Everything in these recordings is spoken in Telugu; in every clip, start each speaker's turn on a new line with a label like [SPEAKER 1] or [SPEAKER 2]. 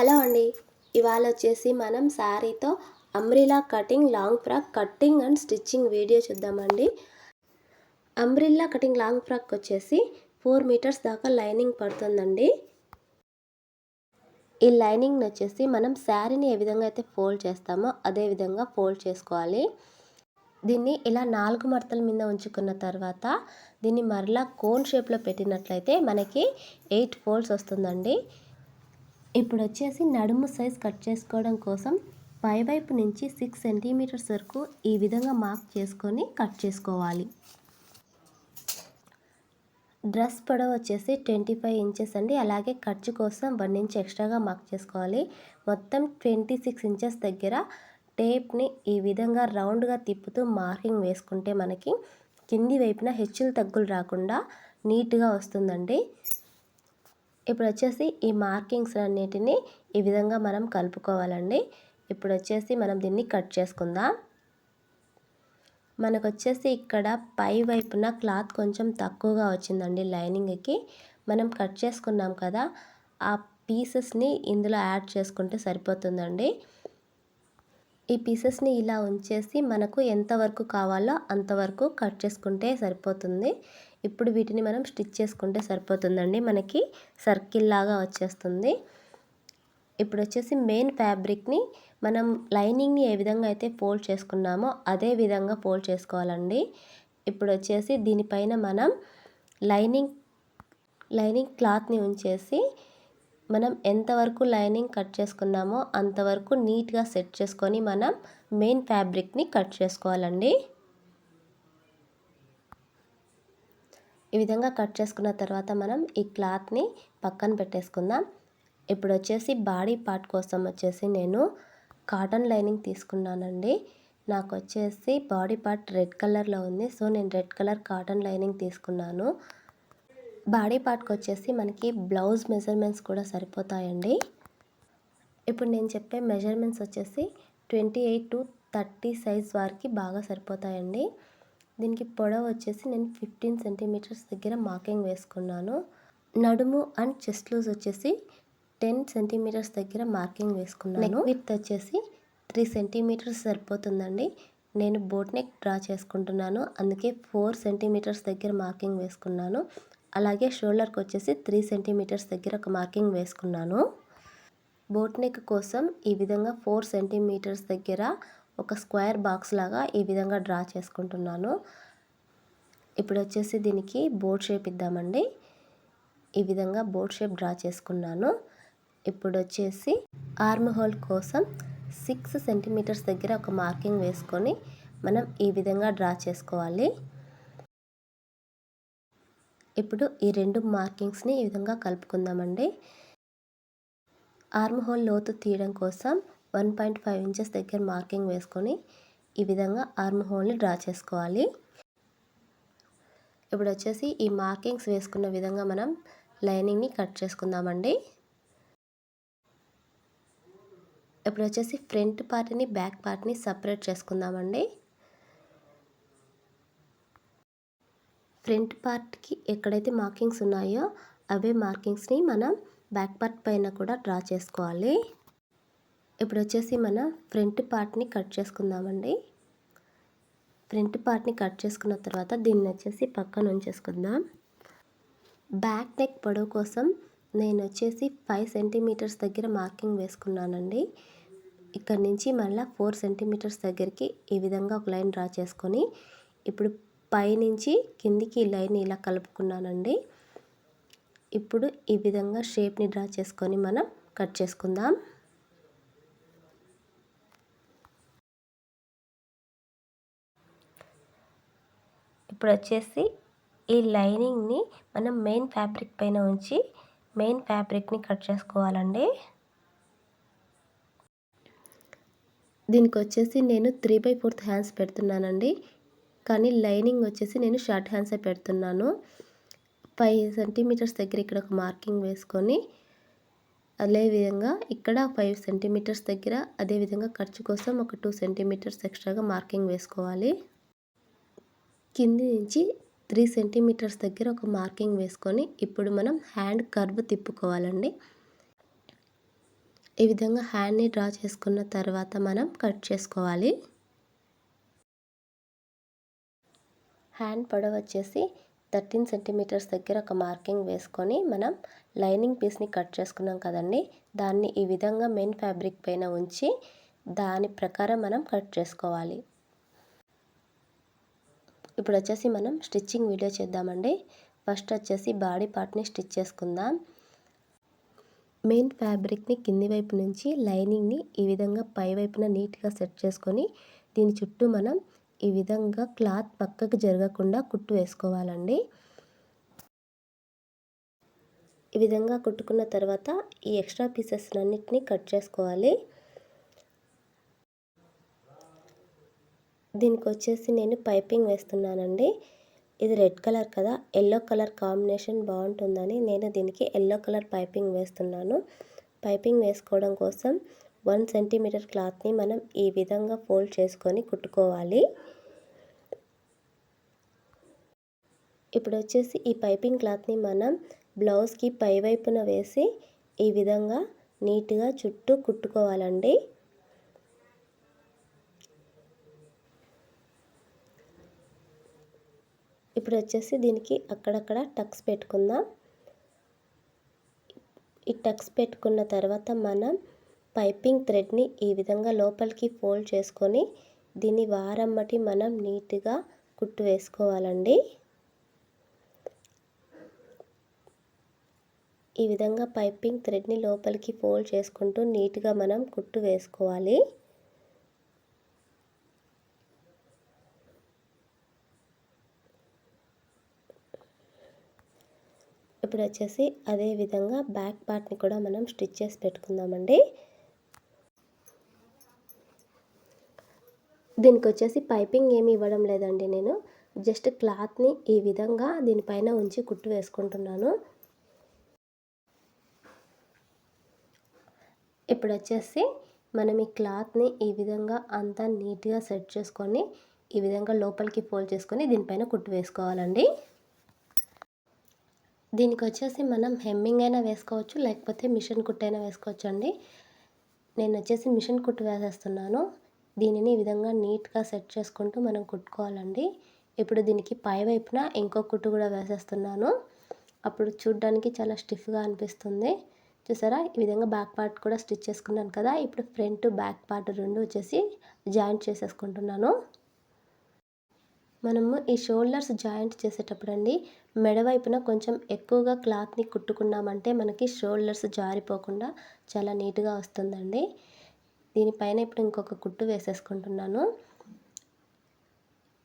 [SPEAKER 1] హలో అండి. ఇవాళ వచ్చేసి మనం శారీతో umbrella cutting long frock cutting and stitching video చూద్దామండి. అంబ్రిల్లా కటింగ్ లాంగ్ ఫ్రాక్ వచ్చేసి ఫోర్ మీటర్స్ దాకా లైనింగ్ పడుతుందండి. ఈ లైనింగ్ని వచ్చేసి మనం శారీని ఏ విధంగా అయితే ఫోల్డ్ చేస్తామో అదే విధంగా ఫోల్డ్ చేసుకోవాలి. దీన్ని ఇలా నాలుగు మడతల మీద ఉంచుకున్న తర్వాత దీన్ని మరలా కోన్ షేప్లో పెట్టినట్లయితే మనకి ఎయిట్ ఫోల్డ్స్ వస్తుందండి. ఇప్పుడు వచ్చేసి నడుము సైజ్ కట్ చేసుకోవడం కోసం పైవైపు నుంచి సిక్స్ సెంటీమీటర్స్ వరకు ఈ విధంగా మార్క్ చేసుకొని కట్ చేసుకోవాలి. డ్రెస్ పొడవు వచ్చేసి ట్వంటీ ఫైవ్ ఇంచెస్ అండి. అలాగే ఖర్చు కోసం వన్ ఇంచ్ ఎక్స్ట్రాగా మార్క్ చేసుకోవాలి. మొత్తం ట్వంటీ సిక్స్ ఇంచెస్ దగ్గర టేప్ని ఈ విధంగా రౌండ్గా తిప్పుతూ మార్కింగ్ వేసుకుంటే మనకి కింది వైపున హెచ్చులు తగ్గులు రాకుండా నీట్గా వస్తుందండి. ఇప్పుడు వచ్చేసి ఈ మార్కింగ్స్ అన్నిటిని ఈ విధంగా మనం కలుపుకోవాలండి. ఇప్పుడు వచ్చేసి మనం దీన్ని కట్ చేసుకుందాం. మనకు వచ్చేసి ఇక్కడ పై వైపున క్లాత్ కొంచెం తక్కువగా వచ్చిందండి లైనింగ్కి. మనం కట్ చేసుకున్నాం కదా ఆ పీసెస్ని ఇందులో యాడ్ చేసుకుంటే సరిపోతుందండి. ఈ పీసెస్ని ఇలా ఉంచేసి మనకు ఎంతవరకు కావాలో అంతవరకు కట్ చేసుకుంటే సరిపోతుంది. ఇప్పుడు వీటిని మనం స్టిచ్ చేసుకుంటే సరిపోతుందండి. మనకి సర్కిల్ లాగా వచ్చేస్తుంది. ఇప్పుడు వచ్చేసి మెయిన్ ఫ్యాబ్రిక్ని మనం లైనింగ్ని ఏ విధంగా అయితే ఫోల్డ్ చేసుకున్నామో అదే విధంగా ఫోల్డ్ చేసుకోవాలండి. ఇప్పుడు వచ్చేసి దీనిపైన మనం లైనింగ్ లైనింగ్ క్లాత్ని ఉంచేసి మనం ఎంతవరకు లైనింగ్ కట్ చేసుకున్నామో అంతవరకు నీట్గా సెట్ చేసుకొని మనం మెయిన్ ఫ్యాబ్రిక్ని కట్ చేసుకోవాలండి. ఈ విధంగా కట్ చేసుకున్న తర్వాత మనం ఈ క్లాత్ని పక్కన పెట్టేసుకుందాం. ఇప్పుడు వచ్చేసి బాడీ పార్ట్ కోసం వచ్చేసి నేను కాటన్ లైనింగ్ తీసుకున్నానండి. నాకు వచ్చేసి బాడీ పార్ట్ రెడ్ కలర్లో ఉంది. సో నేను రెడ్ కలర్ కాటన్ లైనింగ్ తీసుకున్నాను. బాడీ పార్ట్కి వచ్చేసి మనకి బ్లౌజ్ మెజర్మెంట్స్ కూడా సరిపోతాయండి. ఇప్పుడు నేను చెప్పే మెజర్మెంట్స్ వచ్చేసి twenty eight to thirty size వారికి బాగా సరిపోతాయండి. దీనికి పొడవు వచ్చేసి నేను ఫిఫ్టీన్ సెంటీమీటర్స్ దగ్గర మార్కింగ్ వేసుకున్నాను. నడుము అండ్ చెస్ట్ లూజ్ వచ్చేసి టెన్ సెంటీమీటర్స్ దగ్గర మార్కింగ్ వేసుకున్నాను. నెక్ విత్ వచ్చేసి త్రీ సెంటీమీటర్స్ సరిపోతుందండి. నేను బోట్ నెక్ డ్రా చేసుకుంటున్నాను. అందుకే ఫోర్ సెంటీమీటర్స్ దగ్గర మార్కింగ్ వేసుకున్నాను. అలాగే షోల్డర్కి వచ్చేసి త్రీ సెంటీమీటర్స్ దగ్గర ఒక మార్కింగ్ వేసుకున్నాను. బోట్ నెక్ కోసం ఈ విధంగా ఫోర్ సెంటీమీటర్స్ దగ్గర ఒక స్క్వేర్ బాక్స్ లాగా ఈ విధంగా డ్రా చేసుకుంటున్నాను. ఇప్పుడు వచ్చేసి దీనికి బోర్డ్ షేప్ ఇద్దామండి. ఈ విధంగా బోర్డ్ షేప్ డ్రా చేసుకున్నాను. ఇప్పుడు వచ్చేసి ఆర్మ్ హోల్ కోసం సిక్స్ సెంటీమీటర్స్ దగ్గర ఒక మార్కింగ్ వేసుకొని మనం ఈ విధంగా డ్రా చేసుకోవాలి. ఇప్పుడు ఈ రెండు మార్కింగ్స్ని ఈ విధంగా కలుపుకుందామండి. ఆర్మ్ హోల్ లోతు తీయడం కోసం వన్ పాయింట్ ఫైవ్ ఇంచెస్ దగ్గర మార్కింగ్ వేసుకొని ఈ విధంగా ఆర్మ్ హోల్ని డ్రా చేసుకోవాలి. ఇప్పుడు వచ్చేసి ఈ మార్కింగ్స్ వేసుకున్న విధంగా మనం లైనింగ్ని కట్ చేసుకుందామండి. ఇప్పుడు వచ్చేసి ఫ్రంట్ పార్ట్ని బ్యాక్ పార్ట్ని సపరేట్ చేసుకుందామండి. ఫ్రంట్ పార్ట్కి ఎక్కడైతే మార్కింగ్స్ ఉన్నాయో అవే మార్కింగ్స్ని మనం బ్యాక్ పార్ట్ పైన కూడా డ్రా చేసుకోవాలి. ఇప్పుడు వచ్చేసి మన ఫ్రంట్ పార్ట్ని కట్ చేసుకుందామండి. ఫ్రంట్ పార్ట్ని కట్ చేసుకున్న తర్వాత దీన్ని వచ్చేసి పక్కన ఉంచేసుకుందాం. బ్యాక్ నెక్ పొడవు కోసం నేను వచ్చేసి ఫైవ్ సెంటీమీటర్స్ దగ్గర మార్కింగ్ వేసుకున్నానండి. ఇక్కడ నుంచి మళ్ళీ ఫోర్ సెంటీమీటర్స్ దగ్గరికి ఈ విధంగా ఒక లైన్ డ్రా చేసుకొని ఇప్పుడు పైనుంచి కిందికి లైన్ ఇలా కలుపుకున్నానండి. ఇప్పుడు ఈ విధంగా షేప్ని డ్రా చేసుకొని మనం కట్ చేసుకుందాం. ఇప్పుడు వచ్చేసి ఈ లైనింగ్ని మనం మెయిన్ ఫ్యాబ్రిక్ పైన ఉంచి మెయిన్ ఫ్యాబ్రిక్ని కట్ చేసుకోవాలండి. దీనికి వచ్చేసి నేను త్రీ బై ఫోర్త్ హ్యాండ్స్ పెడుతున్నానండి. కానీ లైనింగ్ వచ్చేసి నేను షార్ట్ హ్యాండ్సే పెడుతున్నాను. ఫైవ్ సెంటీమీటర్స్ దగ్గర ఇక్కడ ఒక మార్కింగ్ వేసుకొని అదేవిధంగా ఇక్కడ ఫైవ్ సెంటీమీటర్స్ దగ్గర అదేవిధంగా ఖర్చు కోసం ఒక టూ సెంటీమీటర్స్ ఎక్స్ట్రాగా మార్కింగ్ వేసుకోవాలి. కింది నుంచి త్రీ సెంటీమీటర్స్ దగ్గర ఒక మార్కింగ్ వేసుకొని ఇప్పుడు మనం హ్యాండ్ కర్వ్ తిప్పుకోవాలండి. ఈ విధంగా హ్యాండ్ని డ్రా చేసుకున్న తర్వాత మనం కట్ చేసుకోవాలి. హ్యాండ్ పొడవు వచ్చేసి థర్టీన్ సెంటీమీటర్స్ దగ్గర ఒక మార్కింగ్ వేసుకొని మనం లైనింగ్ పీస్ని కట్ చేసుకున్నాం కదండి. దాన్ని ఈ విధంగా మెయిన్ ఫ్యాబ్రిక్ పైన ఉంచి దాని ప్రకారం మనం కట్ చేసుకోవాలి. ఇప్పుడు వచ్చేసి మనం స్టిచ్చింగ్ వీడియో చేద్దామండి. ఫస్ట్ వచ్చేసి బాడీ పార్ట్ని స్టిచ్ చేసుకుందాం. మెయిన్ ఫ్యాబ్రిక్ని కింది వైపు నుంచి లైనింగ్ని ఈ విధంగా పై వైపున నీట్గా సెట్ చేసుకొని దీని చుట్టూ మనం ఈ విధంగా క్లాత్ పక్కకు జరగకుండా కుట్టు వేసుకోవాలండి. ఈ విధంగా కుట్టుకున్న తర్వాత ఈ ఎక్స్ట్రా పీసెస్ అన్నిటిని కట్ చేసుకోవాలి. దీనికి వచ్చేసి నేను పైపింగ్ వేస్తున్నానండి. ఇది రెడ్ కలర్ కదా ఎల్లో కలర్ కాంబినేషన్ బాగుంటుందని నేను దీనికి ఎల్లో కలర్ పైపింగ్ వేస్తున్నాను. పైపింగ్ వేసుకోవడం కోసం వన్ సెంటీమీటర్ క్లాత్ని మనం ఈ విధంగా ఫోల్డ్ చేసుకొని కుట్టుకోవాలి. ఇప్పుడు వచ్చేసి ఈ పైపింగ్ క్లాత్ని మనం బ్లౌజ్కి పై వైపున వేసి ఈ విధంగా నీట్గా చుట్టూ కుట్టుకోవాలండి. ఇప్పుడు వచ్చేసి దీనికి అక్కడక్కడ టక్స్ పెట్టుకుందాం. ఈ టక్స్ పెట్టుకున్న తర్వాత మనం పైపింగ్ థ్రెడ్ని ఈ విధంగా లోపలికి ఫోల్డ్ చేసుకొని దీన్ని వారమ్మటి మనం నీట్గా కుట్టు వేసుకోవాలండి. ఈ విధంగా పైపింగ్ థ్రెడ్ని లోపలికి ఫోల్డ్ చేసుకుంటూ నీట్గా మనం కుట్టు వేసుకోవాలి. ఇప్పుడు వచ్చేసి అదే విధంగా బ్యాక్ పార్ట్ని కూడా మనం స్టిచ్ చేసి పెట్టుకుందామండి. దీనికి వచ్చేసి పైపింగ్ ఏమి ఇవ్వడం లేదండి నేను. జస్ట్ క్లాత్ని ఈ విధంగా దీనిపైన ఉంచి కుట్టు వేసుకుంటున్నాను. ఇప్పుడు వచ్చేసి మనం ఈ క్లాత్ని ఈ విధంగా అంతా నీట్గా సెట్ చేసుకొని ఈ విధంగా లోపలికి ఫోల్డ్ చేసుకొని దీనిపైన కుట్టు వేసుకోవాలండి. దీనికి వచ్చేసి మనం హెమ్మింగ్ అయినా వేసుకోవచ్చు లేకపోతే మిషన్ కుట్టైనా వేసుకోవచ్చు అండి నేను వచ్చేసి మిషన్ కుట్టు వేసేస్తున్నాను. దీనిని ఈ విధంగా నీట్గా సెట్ చేసుకుంటూ మనం కుట్టుకోవాలండి. ఇప్పుడు దీనికి పై వైపున ఇంకో కుట్టు కూడా వేసేస్తున్నాను. అప్పుడు చూడ్డానికి చాలా స్టిఫ్గా అనిపిస్తుంది. చూసారా? ఈ విధంగా బ్యాక్ పార్ట్ కూడా స్టిచ్ చేసుకున్నాను కదా ఇప్పుడు ఫ్రంట్ బ్యాక్ పార్ట్ రెండు వచ్చేసి జాయింట్ చేసేసుకుంటున్నాను. మనము ఈ షోల్డర్స్ జాయింట్ చేసేటప్పుడు అండి మెడవైపున కొంచెం ఎక్కువగా క్లాత్ని కుట్టుకున్నామంటే మనకి షోల్డర్స్ జారిపోకుండా చాలా నీట్గా వస్తుందండి. దీనిపైన ఇప్పుడు ఇంకొక కుట్టు వేసేసుకుంటున్నాను.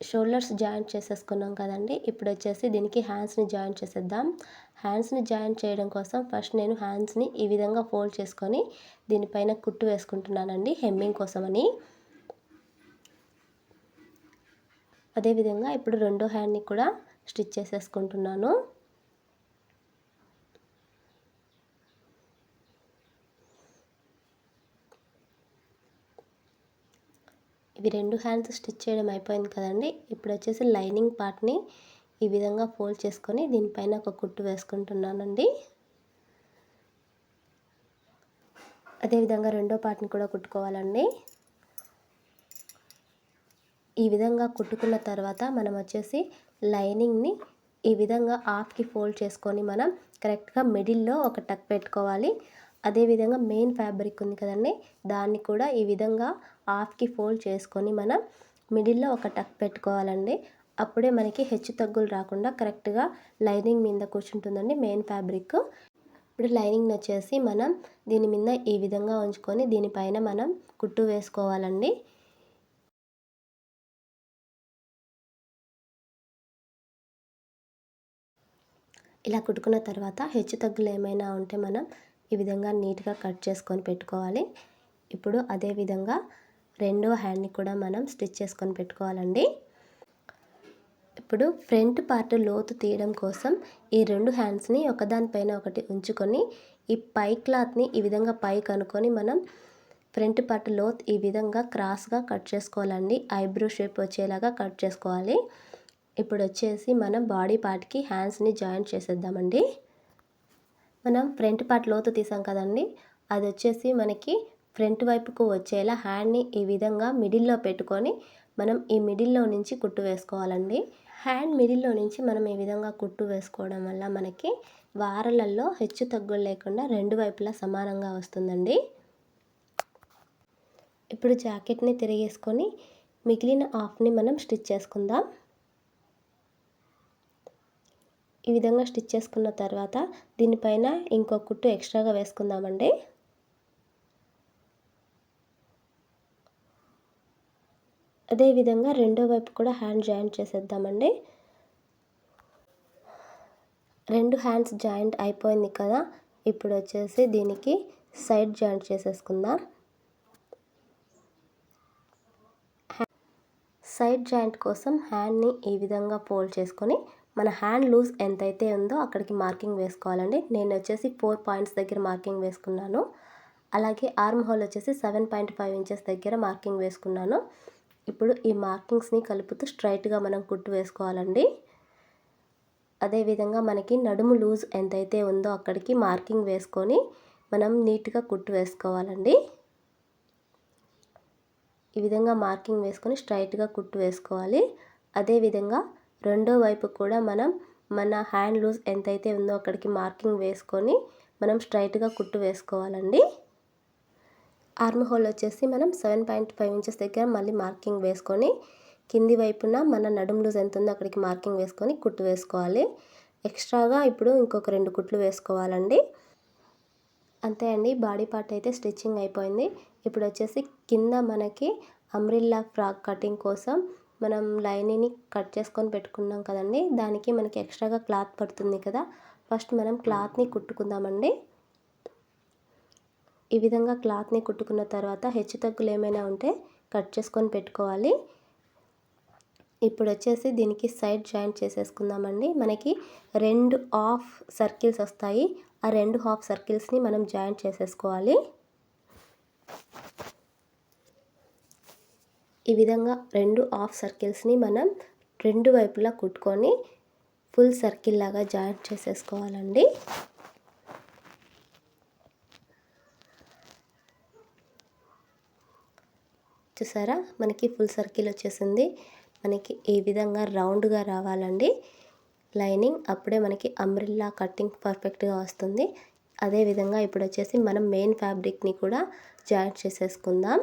[SPEAKER 1] షోల్డర్స్ జాయింట్ చేసేసుకున్నాం కదండి ఇప్పుడు వచ్చేసి దీనికి హ్యాండ్స్ని జాయింట్ చేసేద్దాం. హ్యాండ్స్ని జాయింట్ చేయడం కోసం ఫస్ట్ నేను హ్యాండ్స్ని ఈ విధంగా ఫోల్డ్ చేసుకొని దీనిపైన కుట్టు వేసుకుంటున్నానండి హెమ్మింగ్ కోసమని. అదేవిధంగా ఇప్పుడు రెండో హ్యాండ్ని కూడా స్టిచ్ చేసేసుకుంటున్నాను. ఇవి రెండు హ్యాండ్స్ స్టిచ్ చేయడం అయిపోయింది కదండి. ఇప్పుడు వచ్చేసి లైనింగ్ పార్ట్ని ఈ విధంగా ఫోల్డ్ చేసుకొని దీనిపైన ఒక కుట్టు వేసుకుంటున్నానండి. అదేవిధంగా రెండో పార్ట్ని కూడా కుట్టుకోవాలండి. ఈ విధంగా కుట్టుకున్న తర్వాత మనం వచ్చేసి లైనింగ్ని ఈ విధంగా హాఫ్కి ఫోల్డ్ చేసుకొని మనం కరెక్ట్గా మిడిల్లో ఒక టక్ పెట్టుకోవాలి. అదేవిధంగా మెయిన్ ఫ్యాబ్రిక్ ఉంది కదండి దాన్ని కూడా ఈ విధంగా హాఫ్కి ఫోల్డ్ చేసుకొని మనం మిడిల్లో ఒక టక్ పెట్టుకోవాలండి. అప్పుడే మనకి హెచ్చు తగ్గులు రాకుండా కరెక్ట్గా లైనింగ్ మీద కూర్చుంటుందండి మెయిన్ ఫ్యాబ్రిక్ ఇప్పుడు లైనింగ్ని వచ్చేసి మనం దీని మీద ఈ విధంగా ఉంచుకొని దీనిపైన మనం కుట్టు వేసుకోవాలండి. ఇలా కుట్టుకున్న తర్వాత హెచ్చు తగ్గులు ఏమైనా ఉంటే మనం ఈ విధంగా నీట్గా కట్ చేసుకొని పెట్టుకోవాలి. ఇప్పుడు అదే విధంగా రెండో హ్యాండ్ని కూడా మనం స్టిచ్ చేసుకొని పెట్టుకోవాలండి. ఇప్పుడు ఫ్రంట్ పార్ట్ లోతు తీయడం కోసం ఈ రెండు హ్యాండ్స్ని ఒకదానిపైన ఒకటి ఉంచుకొని ఈ పై క్లాత్ని ఈ విధంగా పై కనుక్కొని మనం ఫ్రంట్ పార్ట్ లోత్ ఈ విధంగా క్రాస్గా కట్ చేసుకోవాలండి. ఐబ్రో షేప్ వచ్చేలాగా కట్ చేసుకోవాలి. ఇప్పుడు వచ్చేసి మనం బాడీ పార్ట్కి హ్యాండ్స్ని జాయింట్ చేసేద్దామండి. మనం ఫ్రంట్ పార్ట్ లోతు తీసాం కదండి అది వచ్చేసి మనకి ఫ్రంట్ వైపుకు వచ్చేలా హ్యాండ్ని ఈ విధంగా మిడిల్లో పెట్టుకొని మనం ఈ మిడిల్లో నుంచి కుట్టు వేసుకోవాలండి. హ్యాండ్ మిడిల్లో నుంచి మనం ఈ విధంగా కుట్టు వేసుకోవడం వల్ల మనకి వారలల్లో హెచ్చు తగ్గులు లేకుండా రెండు వైపులా సమానంగా వస్తుందండి. ఇప్పుడు జాకెట్ని తిరిగేసుకొని మిగిలిన హాఫ్ని మనం స్టిచ్ చేసుకుందాం. ఈ విధంగా స్టిచ్ చేసుకున్న తర్వాత దీనిపైన ఇంకో కుట్టు ఎక్స్ట్రాగా వేసుకుందామండి. అదేవిధంగా రెండో వైపు కూడా హ్యాండ్ జాయింట్ చేసేద్దామండి. రెండు హ్యాండ్స్ జాయింట్ అయిపోయింది కదా ఇప్పుడు వచ్చేసి దీనికి సైడ్ జాయింట్ చేసేసుకుందాం. సైడ్ జాయింట్ కోసం హ్యాండ్ని ఈ విధంగా పోల్ చేసుకొని మన హ్యాండ్ లూజ్ ఎంతైతే ఉందో అక్కడికి మార్కింగ్ వేసుకోవాలండి. నేను వచ్చేసి ఫోర్ పాయింట్స్ దగ్గర మార్కింగ్ వేసుకున్నాను. అలాగే ఆర్మ్ హోల్ వచ్చేసి సెవెన్ పాయింట్ ఫైవ్ ఇంచెస్ దగ్గర మార్కింగ్ వేసుకున్నాను. ఇప్పుడు ఈ మార్కింగ్స్ని కలుపుతూ స్ట్రైట్గా మనం కుట్టు వేసుకోవాలండి. అదేవిధంగా మనకి నడుము లూజ్ ఎంతైతే ఉందో అక్కడికి మార్కింగ్ వేసుకొని మనం నీట్గా కుట్టు వేసుకోవాలండి. ఈ విధంగా మార్కింగ్ వేసుకొని స్ట్రైట్గా కుట్టు వేసుకోవాలి. అదేవిధంగా రెండో వైపు కూడా మనం మన హ్యాండ్ లూజ్ ఎంతైతే ఉందో అక్కడికి మార్కింగ్ వేసుకొని మనం స్ట్రైట్గా కుట్టు వేసుకోవాలండి. ఆర్మ్ హోల్ వచ్చేసి మనం సెవెన్ పాయింట్ ఫైవ్ ఇంచెస్ దగ్గర మళ్ళీ మార్కింగ్ వేసుకొని కింది వైపున మన నడుము లూజ్ ఎంత ఉందో అక్కడికి మార్కింగ్ వేసుకొని కుట్టు వేసుకోవాలి. ఎక్స్ట్రాగా ఇప్పుడు ఇంకొక రెండు కుట్లు వేసుకోవాలండి. అంతే అండి బాడీ పార్ట్ అయితే స్టిచ్చింగ్ అయిపోయింది. ఇప్పుడు వచ్చేసి కింద మనకి అమ్రిల్లా ఫ్రాక్ కటింగ్ కోసం మనం లైనింగ్ని కట్ చేసుకొని పెట్టుకున్నాం కదండి. దానికి మనకి ఎక్స్ట్రాగా క్లాత్ పడుతుంది కదా. ఫస్ట్ మనం క్లాత్ని కుట్టుకుందామండి. ఈ విధంగా క్లాత్ని కుట్టుకున్న తర్వాత హెచ్చు తగ్గులు ఏమైనా ఉంటే కట్ చేసుకొని పెట్టుకోవాలి. ఇప్పుడు వచ్చేసి దీనికి సైడ్ జాయింట్ చేసేసుకుందామండి. మనకి రెండు హాఫ్ సర్కిల్స్ వస్తాయి. ఆ రెండు హాఫ్ సర్కిల్స్ని మనం జాయింట్ చేసేసుకోవాలి. ఈ విధంగా రెండు హాఫ్ సర్కిల్స్ని మనం రెండు వైపులా కుట్టుకొని ఫుల్ సర్కిల్ లాగా జాయింట్ చేసేసుకోవాలండి. చూసారా? మనకి ఫుల్ సర్కిల్ వచ్చేసింది. మనకి ఈ విధంగా రౌండ్గా రావాలండి. లైనింగ్ అప్పుడే మనకి అంబ్రిల్లా కటింగ్ పర్ఫెక్ట్గా వస్తుంది. అదేవిధంగా ఇప్పుడు వచ్చేసి మనం మెయిన్ ఫ్యాబ్రిక్ని కూడా జాయింట్ చేసేసుకుందాం.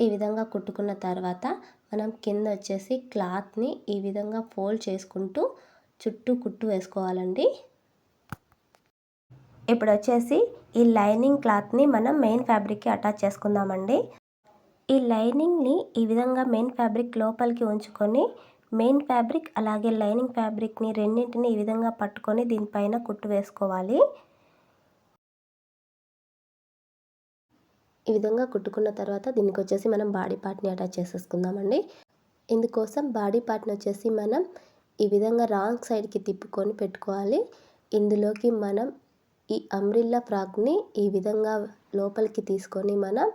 [SPEAKER 1] ఈ విధంగా కుట్టుకున్న తర్వాత మనం కింద వచ్చేసి క్లాత్ని ఈ విధంగా ఫోల్డ్ చేసుకుంటూ చుట్టూ కుట్టు వేసుకోవాలండి. ఇప్పుడు వచ్చేసి ఈ లైనింగ్ క్లాత్ని మనం మెయిన్ ఫ్యాబ్రిక్కి అటాచ్ చేసుకుందామండి. ఈ లైనింగ్ని ఈ విధంగా మెయిన్ ఫ్యాబ్రిక్ లోపలికి ఉంచుకొని మెయిన్ ఫ్యాబ్రిక్ అలాగే లైనింగ్ ఫ్యాబ్రిక్ని రెండింటిని ఈ విధంగా పట్టుకొని దీనిపైన కుట్టు వేసుకోవాలి. ఈ విధంగా కుట్టుకున్న తర్వాత దీనికి వచ్చేసి మనం బాడీ పార్ట్ని అటాచ్ చేసేసుకుందామండి. ఇందుకోసం బాడీ పార్ట్ని వచ్చేసి మనం ఈ విధంగా రాంగ్ సైడ్కి తిప్పుకొని పెట్టుకోవాలి. ఇందులోకి మనం ఈ అమ్రిల్లా ఫ్రాక్ని ఈ విధంగా లోపలికి తీసుకొని మనం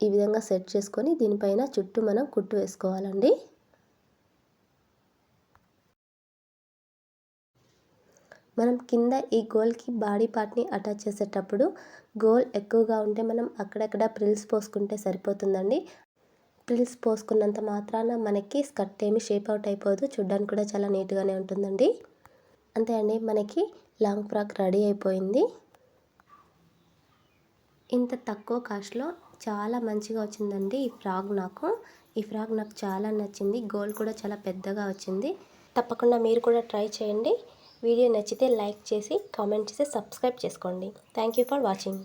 [SPEAKER 1] ఈ విధంగా సెట్ చేసుకొని దీనిపైన చుట్టూ మనం కుట్టు వేసుకోవాలండి. మనం కింద ఈ గోల్కి బాడీ పార్ట్ని అటాచ్ చేసేటప్పుడు గోల్ ఎక్కువగా ఉంటే మనం అక్కడక్కడ ప్రిల్స్ పోసుకుంటే సరిపోతుందండి. ప్రిల్స్ పోసుకున్నంత మాత్రాన మనకి స్కర్ట్ ఏమి షేప్ అవుట్ అయిపోదు. చూడ్డానికి కూడా చాలా నీట్గానే ఉంటుందండి. అంతే అండి మనకి లాంగ్ ఫ్రాక్ రెడీ అయిపోయింది. ఇంత తక్కువ కాస్ట్లో చాలా మంచిగా వచ్చిందండి ఈ ఫ్రాక్ నాకు. ఈ ఫ్రాక్ నాకు చాలా నచ్చింది. గోల్ కూడా చాలా పెద్దగా వచ్చింది. తప్పకుండా మీరు కూడా ట్రై చేయండి. వీడియో నచ్చితే లైక్ చేసి కామెంట్ చేసి సబ్స్క్రైబ్ చేసుకోండి. Thank you for watching